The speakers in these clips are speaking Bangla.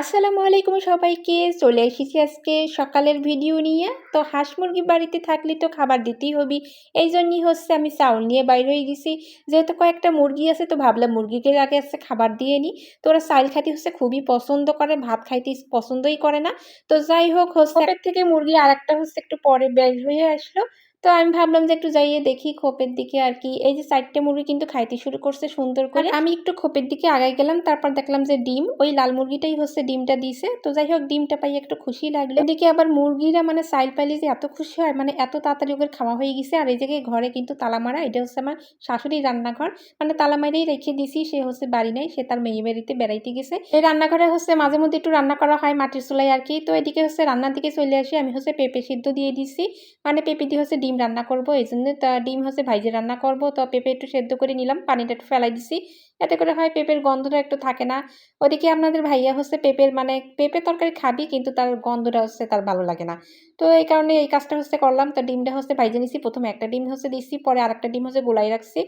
আসসালামু আলাইকুম সবাইকে, চলে এসেছি আজকে সকালের ভিডিও নিয়ে। তো হাঁস মুরগি বাড়িতে থাকলে তো খাবার দিতেই হবে। এই জন্যই হচ্ছে আমি চাউল নিয়ে বাইর হয়ে গেছি। যেহেতু কয়েকটা মুরগি আছে, তো ভাবলাম মুরগিকে আগে আসছে খাবার দিয়ে নিই। তো ওরা চাউল খাইতে হচ্ছে খুবই পছন্দ করে, ভাত খাইতে পছন্দই করে না। তো যাই হোক, হচ্ছে থেকে মুরগি আর একটা হচ্ছে একটু পরে বের হয়ে আসলো। তো আমি ভাবলাম যে একটু যাইয়ে দেখি খোপের দিকে আর কি। এই যে চারটে মুরগি কিন্তু খাইতে শুরু করছে সুন্দর করে। আমি একটু খোপের দিকে আগাই গেলাম, তারপর দেখলাম যে ডিম, ওই লাল মুরগিটাই হচ্ছে ডিমটা দিছে। তো যাই হোক, ডিমটা পাই একটু খুশি লাগল। এদিকে আবার মুরগিরা মানে সাইল পাইলে যে এত খুশি হয় মানে এত তাড়াতাড়ি ওদের খাওয়া হয়ে গেছে। আর এই জায়গায় ঘরে কিন্তু তালা মারা এটা হচ্ছে আমার শাশুড়ির রান্নাঘর। মানে তালা মারেই রেখে দিছি, সে হচ্ছে বাড়ি নাই, সে তার মেয়ে বাড়িতে বেড়াইতে গেছে। এই রান্নাঘরে হচ্ছে মাঝে মধ্যে একটু রান্না করা হয় মাটির চুলাই আর কি। তো এদিকে হচ্ছে রান্নার দিকে চলে আসি, আমি হচ্ছে পেঁপে সিদ্ধ দিয়ে দিছি। মানে পেঁপে দিয়ে হচ্ছে ডিম রান্না করব, এই জন্য তা ডিম হচ্ছে ভাইজে রান্না করব। তো পেঁপে একটু সেদ্ধ করে নিলাম, পানিটা একটু ফেলাই দিছি। এতে করে হয় পেঁপের গন্ধটা একটু থাকে না। ওদিকে আপনাদের ভাইয়া হচ্ছে পেঁপের মানে পেঁপে তরকারি খাবি, কিন্তু তার গন্ধটা হচ্ছে তার ভালো লাগে না। তো এই কারণে এই কাজটা হচ্ছে করলাম। তো ডিমটা হচ্ছে ভাইজে নিছি। প্রথমে একটা ডিম হচ্ছে দিচ্ছি পরে আরেকটা ডিম হচ্ছে গোলাই রাখছি।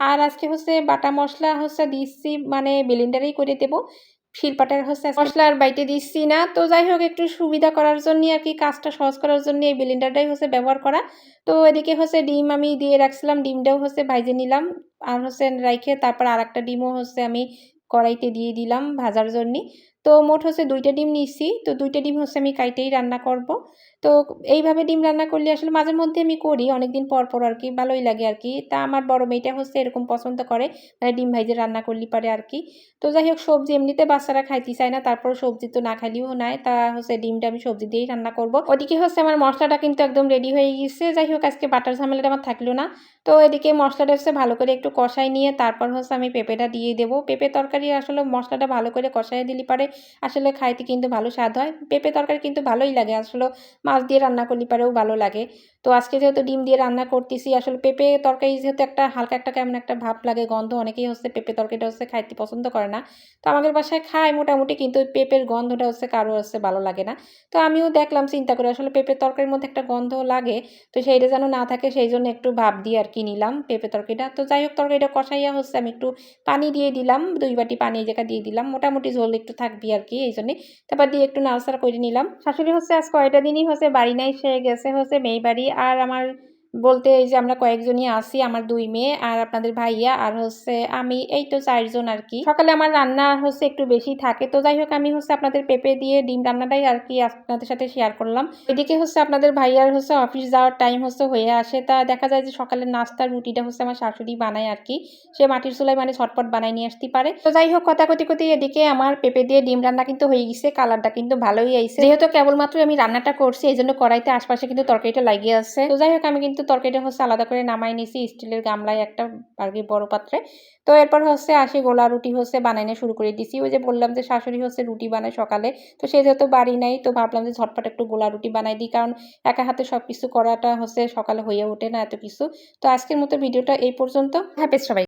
আর আজকে হচ্ছে বাটা মশলা হচ্ছে দিচ্ছি মানে বিলিন্ডারেই করে দেবো। শিলপাটার হচ্ছে মশলার বাইটে দিচ্ছি না। তো যাই হোক, একটু সুবিধা করার জন্য আর কি, কাজটা সহজ করার জন্য এই ব্লেন্ডারটাই হচ্ছে ব্যবহার করা। তো এদিকে হচ্ছে ডিম আমি দিয়ে রাখছিলাম, ডিমটাও হচ্ছে ভাইজে নিলাম। আর হচ্ছে রাইখে তারপর আর একটা ডিমও হচ্ছে আমি কড়াইতে দিয়ে দিলাম ভাজার জন্যে তো মোট হচ্ছে দুইটা ডিম নিচ্ছি। তো দুইটা ডিম হচ্ছে আমি কাইটেই রান্না করব। তো এইভাবে ডিম রান্না করলে আসলে মাঝে মধ্যে আমি করি, অনেকদিন পর পর আর কি ভালোই লাগে আর কি তা আমার বড় মেয়েটা হচ্ছে এরকম পছন্দ করে মানে ডিম ভাইজে রান্না করলে পারে আর কি তো যাই হোক, সবজি এমনিতে বাচ্চারা খাইতে চায় না, তারপর সবজি তো না খাইলেও নাই, তা হচ্ছে ডিমটা আমি সবজি দিয়েই রান্না করব। ওদিকে হচ্ছে আমার মশলাটা কিন্তু একদম রেডি হয়ে গেছে যাই হোক আজকে বাটার ঝামেলাটা আমার থাকল না। তো এদিকে মশলাটা হচ্ছে ভালো করে একটু কষাই নিয়ে, তারপর হচ্ছে আমি পেঁপেটা দিয়ে দেবো। পেঁপে তরকারি আসলে মশলাটা ভালো করে কষাই দিলে পারে, আসলে খাইতে কিন্তু ভালো স্বাদ হয়। পেঁপে তরকারি কিন্তু ভালোই লাগে, আসলে মাছ দিয়ে রান্না করলে পারেও ভালো লাগে। তো আজকে যেহেতু ডিম দিয়ে রান্না করতেছি, আসলে পেঁপে তরকারি যেহেতু একটা হালকা একটা কেমন একটা ভাব লাগে, গন্ধ, অনেকেই হচ্ছে পেঁপে তরকারিটা হচ্ছে খাইতে পছন্দ করে না। তো আমাদের বাসায় খায় মোটামুটি, কিন্তু পেঁপের গন্ধটা হচ্ছে কারও হচ্ছে ভালো লাগে না। তো আমিও দেখলাম, চিন্তা করে আসলে পেঁপের তরকারির মধ্যে একটা গন্ধ লাগে, তো সেইটা যেন না থাকে, সেই জন্য একটু ভাব দিয়ে আর কি নিলাম পেঁপে তরকারিটা। তো যাই হোক, তরকারিটা কষাইয়া হচ্ছে আমি একটু পানি দিয়ে দিলাম, দুই বাটি পানি জায়গা দিয়ে দিলাম, মোটামুটি ঝোল একটু থাকবি আর কি, এই জন্যে। তারপর দিয়ে একটু নাড়াচাড়া করে নিলাম। শাশুড়ি হচ্ছে আজ কয়টা দিনই হচ্ছে বাড়ি নাই সে গেছে হচ্ছে মেয়ে বাড়ি। আর আমার বলতে এই যে আমরা কয়েকজনই আসি আমার দুই মেয়ে আর আপনাদের ভাইয়া, আর হচ্ছে আমি, এই তো চারজন আর কি। সকালে আমার রান্না হচ্ছে একটু বেশি থাকে, তো যাই হোক আমি হচ্ছে আপনাদের পেঁপে দিয়ে ডিম রান্নাটাই আর কি আপনাদের সাথে শেয়ার করলাম। এদিকে হচ্ছে আপনাদের ভাইয়ার হচ্ছে অফিস যাওয়ার টাইম হচ্ছে হয়ে আসে, তা দেখা যায় যে সকালের নাস্তার রুটিটা হচ্ছে আমার শাশুড়ি বানায় আর কি। সে মাটির চুলায় মানে ছটপট বানাই নিয়ে আসতে পারে। তো যাই হোক কথা কথি কথি এদিকে আমার পেঁপে দিয়ে ডিম রান্না কিন্তু হয়ে গেছে, কালারটা কিন্তু ভালোই আইছে। যেহেতু কেবলমাত্র আমি রান্নাটা করছি এই জন্য কড়াইতে আশপাশে কিন্তু তরকারিটা লাগিয়ে আছে। তো যাই হোক, আমি কিন্তু তরকারিটা হচ্ছে আলাদা করে নামাই নিছি, স্টিলের গামলায় একটা আর কি বড় পাত্রে। তো এরপর হচ্ছে আসি গোলা রুটি হচ্ছে বানাইনে শুরু করে দিছি। ওই যে বললাম যে শাশুড়ি হচ্ছে রুটি বানায় সকালে। তো সে যেহেতু বাড়ি নাই, তো ভাবলাম যে ঝটপট একটু গোলা রুটি বানাই দিই। কারণ একা হাতে সব কিছু করাটা হচ্ছে সকালে হয়ে ওঠে না এত কিছু। তো আজকের মতো ভিডিওটা এই পর্যন্ত। হ্যাপি সবাই।